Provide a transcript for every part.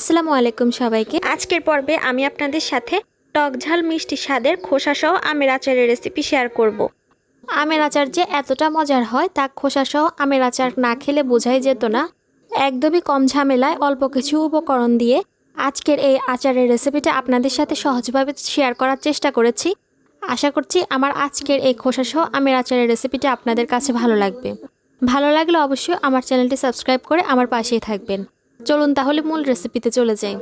আসসালামু আলাইকুম সবাইকে। আজকের পর্বে আমি আপনাদের সাথে টক ঝাল মিষ্টি স্বাদের খোসাসহ আমের আচারের রেসিপি শেয়ার করব। আমের আচার যে এতটা মজার হয় তা খোসাসহ আমের আচার না খেলে বোঝাই যেত না। একদমই কম ঝামেলায় অল্প কিছু উপকরণ দিয়ে আজকের এই আচারের রেসিপিটা আপনাদের সাথে সহজভাবে শেয়ার করার চেষ্টা করেছি। আশা করছি আমার আজকের এই খোসাসহ আমের আচারের রেসিপিটা আপনাদের কাছে ভালো লাগবে। ভালো লাগলে অবশ্যই আমার চ্যানেলটি সাবস্ক্রাইব করে আমার পাশেই থাকবেন। চলুন তাহলে মূল রেসিপিতে চলে যাই।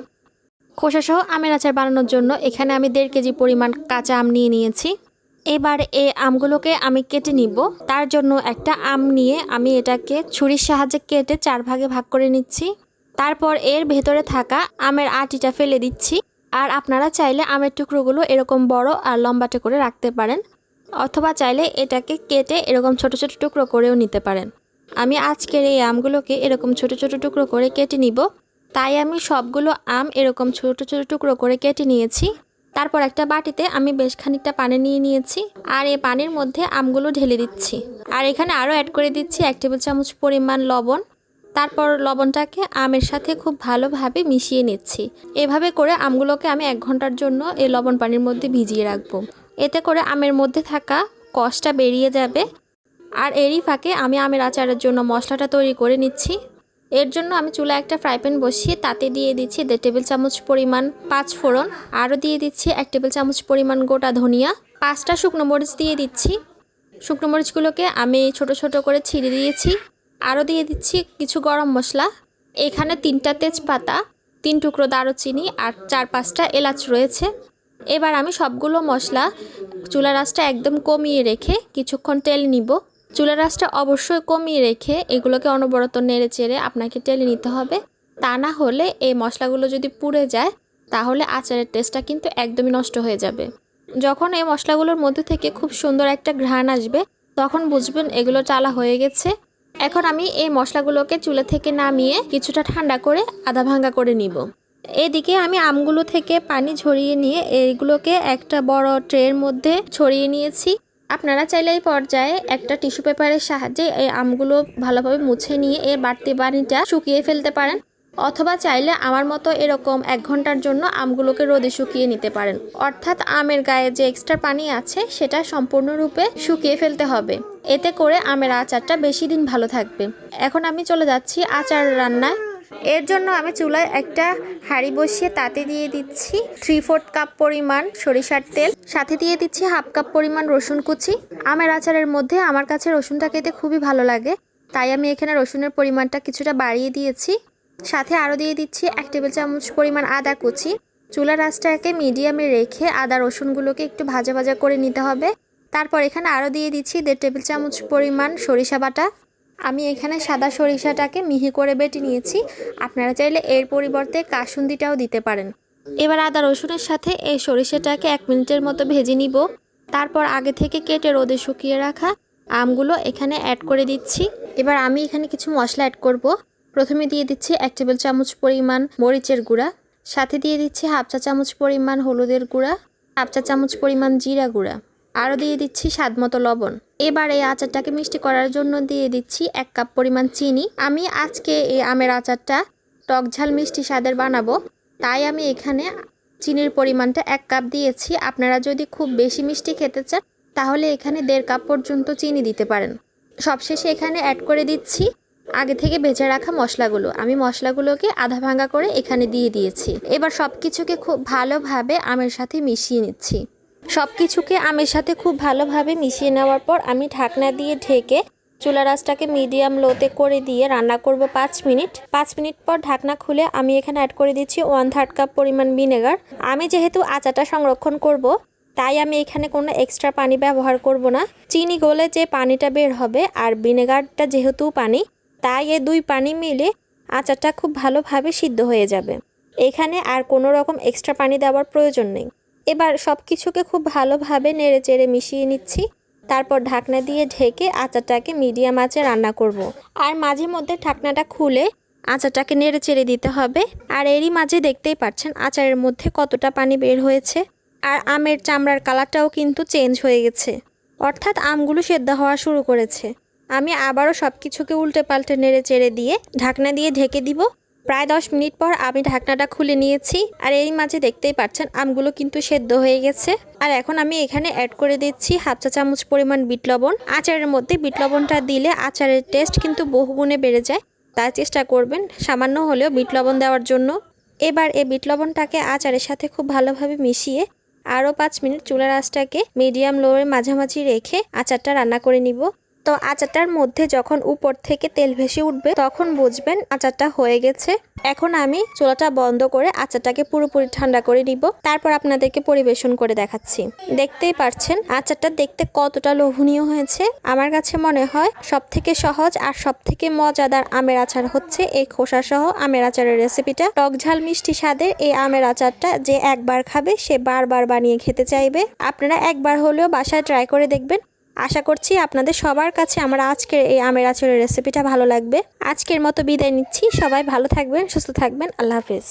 খোসাসহ আমের আচার বানানোর জন্য এখানে আমি দেড় কেজি পরিমাণ কাঁচা আম নিয়ে নিয়েছি। এবার এই আমগুলোকে আমি কেটে নিব। তার জন্য একটা আম নিয়ে আমি এটাকে ছুরির সাহায্যে কেটে চার ভাগে ভাগ করে নিচ্ছি। তারপর এর ভেতরে থাকা আমের আটিটা ফেলে দিচ্ছি। আর আপনারা চাইলে আমের টুকরোগুলো এরকম বড় আর লম্বাটে করে রাখতে পারেন। অথবা চাইলে এটাকে কেটে এরকম ছোট ছোট টুকরো করেও নিতে পারেন। আমি আজকের এই আমগুলোকে এরকম ছোট ছোট টুকরো করে কেটে নিব। তাই আমি সবগুলো আম এরকম ছোট ছোট টুকরো করে কেটে নিয়েছি। তারপর একটা বাটিতে আমি বেশ খানিকটা পানি নিয়ে নিয়েছি আর এই পানির মধ্যে আমগুলো ঢেলে দিচ্ছি। আর এখানে আরও অ্যাড করে দিচ্ছি এক টেবিল চামচ পরিমাণ লবণ। তারপর লবণটাকে আমের সাথে খুব ভালোভাবে মিশিয়ে নিচ্ছি। এভাবে করে আমগুলোকে আমি এক ঘণ্টার জন্য এই লবণ পানির মধ্যে ভিজিয়ে রাখব। এতে করে আমের মধ্যে থাকা কষটা বেরিয়ে যাবে। আর এরই ফাঁকে আমি আমের আচারের জন্য মশলাটা তৈরি করে নিচ্ছি। এর জন্য আমি চুলা একটা ফ্রাই প্যান বসিয়ে তাতে দিয়ে দিচ্ছি দেড় টেবিল চামচ পরিমাণ পাঁচ ফোড়ন। আরও দিয়ে দিচ্ছি এক টেবিল চামচ পরিমাণ গোটা ধনিয়া। পাঁচটা শুকনো মরিচ দিয়ে দিচ্ছি। শুকনো মরিচগুলোকে আমি ছোট ছোট করে ছিঁড়ে দিয়েছি। আরও দিয়ে দিচ্ছি কিছু গরম মশলা। এখানে তিনটা তেজপাতা, তিন টুকরো দারুচিনি আর চার পাঁচটা এলাচ রয়েছে। এবার আমি সবগুলো মশলা চুলা রাসটা একদম কমিয়ে রেখে কিছুক্ষণ তেল নিব। চুলা রাসটা অবশ্যই কমিয়ে রেখে এগুলোকে অনবরত নেড়ে চেড়ে আপনাকে টেলে নিতে হবে। তা না হলে এই মশলাগুলো যদি পুড়ে যায়, তাহলে আচারের টেস্টটা কিন্তু একদমই নষ্ট হয়ে যাবে। যখন এই মশলাগুলোর মধ্যে থেকে খুব সুন্দর একটা ঘ্রাণ আসবে, তখন বুঝবেন এগুলো চালা হয়ে গেছে। এখন আমি এই মশলাগুলোকে চুলা থেকে নামিয়ে কিছুটা ঠান্ডা করে আধা ভাঙ্গা করে নিব। এদিকে আমি আমগুলো থেকে পানি ঝরিয়ে নিয়ে এইগুলোকে একটা বড় ট্রের মধ্যে ছড়িয়ে নিয়েছি। আপনারা চাইলে এই পর্যায়ে একটা টিস্যু পেপারের সাহায্যে এই আমগুলো ভালোভাবে মুছে নিয়ে এর বাড়তি পানিটা শুকিয়ে ফেলতে পারেন। অথবা চাইলে আমার মতো এরকম এক ঘণ্টার জন্য আমগুলোকে রোদে শুকিয়ে নিতে পারেন। অর্থাৎ আমের গায়ে যে এক্সট্রা পানি আছে, সেটা সম্পূর্ণরূপে শুকিয়ে ফেলতে হবে। এতে করে আমের আচারটা বেশি দিন ভালো থাকবে। এখন আমি চলে যাচ্ছি আচার রান্নায়। এর জন্য আমি চুলায় একটা হাঁড়ি বসিয়ে তাতে দিয়ে দিচ্ছি থ্রি ফোর্থ কাপ পরিমাণ সরিষার তেল। সাথে দিয়ে দিচ্ছি হাফ কাপ পরিমাণ রসুন কুচি। আমের আচারের মধ্যে আমার কাছে রসুনটা খেতে খুবই ভালো লাগে, তাই আমি এখানে রসুনের পরিমাণটা কিছুটা বাড়িয়ে দিয়েছি। সাথে আরও দিয়ে দিচ্ছি এক টেবিল চামচ পরিমাণ আদা কুচি। চুলার আঁচটাকে মিডিয়ামে রেখে আদা রসুনগুলোকে একটু ভাজা ভাজা করে নিতে হবে। তারপর এখানে আরও দিয়ে দিচ্ছি দেড় টেবিল চামচ পরিমাণ সরিষা বাটা। আমি এখানে সাদা সরিষাটাকে মিহি করে বেটে নিয়েছি। আপনারা চাইলে এর পরিবর্তে কাসুন্দিটাও দিতে পারেন। এবার আদা রসুনের সাথে এই সরিষাটাকে এক মিনিটের মতো ভেজে নিব। তারপর আগে থেকে কেটে রোদে শুকিয়ে রাখা আমগুলো এখানে অ্যাড করে দিচ্ছি। এবার আমি এখানে কিছু মশলা অ্যাড করব। প্রথমে দিয়ে দিচ্ছি এক টেবিল চামচ পরিমাণ মরিচের গুঁড়া। সাথে দিয়ে দিচ্ছি হাফ চা চামচ পরিমাণ হলুদের গুঁড়া। হাফ চা চামচ পরিমাণ জিরা গুঁড়া। আরও দিয়ে দিচ্ছি স্বাদ মতো লবণ। এবার এই আচারটাকে মিষ্টি করার জন্য দিয়ে দিচ্ছি এক কাপ পরিমাণ চিনি। আমি আজকে এই আমের আচারটা টক ঝাল মিষ্টি স্বাদের বানাবো। তাই আমি এখানে চিনির পরিমাণটা এক কাপ দিয়েছি। আপনারা যদি খুব বেশি মিষ্টি খেতে চান, তাহলে এখানে দেড় কাপ পর্যন্ত চিনি দিতে পারেন। সবশেষে এখানে অ্যাড করে দিচ্ছি আগে থেকে ভেজে রাখা মশলাগুলো। আমি মশলাগুলোকে আধা ভাঙা করে এখানে দিয়ে দিয়েছি। এবার সব কিছুকে খুব ভালোভাবে আমের সাথে মিশিয়ে নিচ্ছি। সব কিছুকে আমের সাথে খুব ভালোভাবে মিশিয়ে নেওয়ার পর আমি ঢাকনা দিয়ে ঢেকে চুলা রাসটাকে মিডিয়াম লোতে করে দিয়ে রান্না করব পাঁচ মিনিট। পাঁচ মিনিট পর ঢাকনা খুলে আমি এখানে অ্যাড করে দিচ্ছি ওয়ান থার্ড কাপ পরিমাণ ভিনেগার আমি যেহেতু আচাটা সংরক্ষণ করব, তাই আমি এখানে কোনো এক্সট্রা পানি ব্যবহার করব না। চিনি গলে যে পানিটা বের হবে আর ভিনেগারটা যেহেতু পানি, তাই এই দুই পানি মিলে আচারটা খুব ভালোভাবে সিদ্ধ হয়ে যাবে। এখানে আর কোনো রকম এক্সট্রা পানি দেওয়ার প্রয়োজন নেই। এবার সব কিছুকে খুব ভালোভাবে নেড়ে চেড়ে মিশিয়ে নিচ্ছি। তারপর ঢাকনা দিয়ে ঢেকে আচারটাকে মিডিয়াম আঁচে রান্না করব। আর মাঝে মধ্যে ঢাকনাটা খুলে আচারটাকে নেড়ে চেড়ে দিতে হবে। আর এরই মাঝে দেখতেই পাচ্ছেন আচারের মধ্যে কতটা পানি বের হয়েছে। আর আমের চামড়ার কালারটাও কিন্তু চেঞ্জ হয়ে গেছে। অর্থাৎ আমগুলো সেদ্ধ হওয়া শুরু করেছে। আমি আবারও সব কিছুকে উল্টে পাল্টে নেড়ে চেড়ে দিয়ে ঢাকনা দিয়ে ঢেকে দিব। প্রায় দশ মিনিট পর আমি ঢাকনাটা খুলে নিয়েছি, আর এই মাঝে দেখতেই পাচ্ছেন আমগুলো কিন্তু সেদ্ধ হয়ে গেছে। আর এখন আমি এখানে অ্যাড করে দিচ্ছি হাফ চা চামচ পরিমাণ বিট লবণ। আচারের মধ্যে বিট লবণটা দিলে আচারের টেস্ট কিন্তু বহুগুণে বেড়ে যায়। তাই চেষ্টা করবেন সামান্য হলেও বিট লবণ দেওয়ার জন্য। এবার এই বিট লবণটাকে আচারের সাথে খুব ভালোভাবে মিশিয়ে আরও পাঁচ মিনিট চুলার আঁচটাকে মিডিয়াম লোয়ের মাঝামাঝি রেখে আচারটা রান্না করে নিব। তো আচারটার মধ্যে যখন উপর থেকে তেল ভেসে উঠবে, তখন বুঝবেন আচারটা হয়ে গেছে। এখন আমি চুলাটা বন্ধ করে আচারটাকে পুরোপুরি ঠান্ডা করে নিব। তারপর আপনাদেরকে পরিবেশন করে দেখাচ্ছি। দেখতেই পারছেন আচারটা দেখতে কতটা লোভনীয় হয়েছে। আমার কাছে মনে হয় সব থেকে সহজ আর সব থেকে মজাদার আমের আচার হচ্ছে এই খোসা সহ আমের আচারের রেসিপিটা। টক ঝাল মিষ্টি স্বাদের এই আমের আচারটা যে একবার খাবে, সে বারবার বানিয়ে খেতে চাইবে। আপনারা একবার হলেও বাসায় ট্রাই করে দেখবেন। আশা করছি আপনাদের সবার কাছে আমার আজকের এই আমের আচারের রেসিপিটা ভালো লাগবে। আজকের মতো বিদায় নিচ্ছি। সবাই ভালো থাকবেন, সুস্থ থাকবেন। আল্লাহ হাফিজ।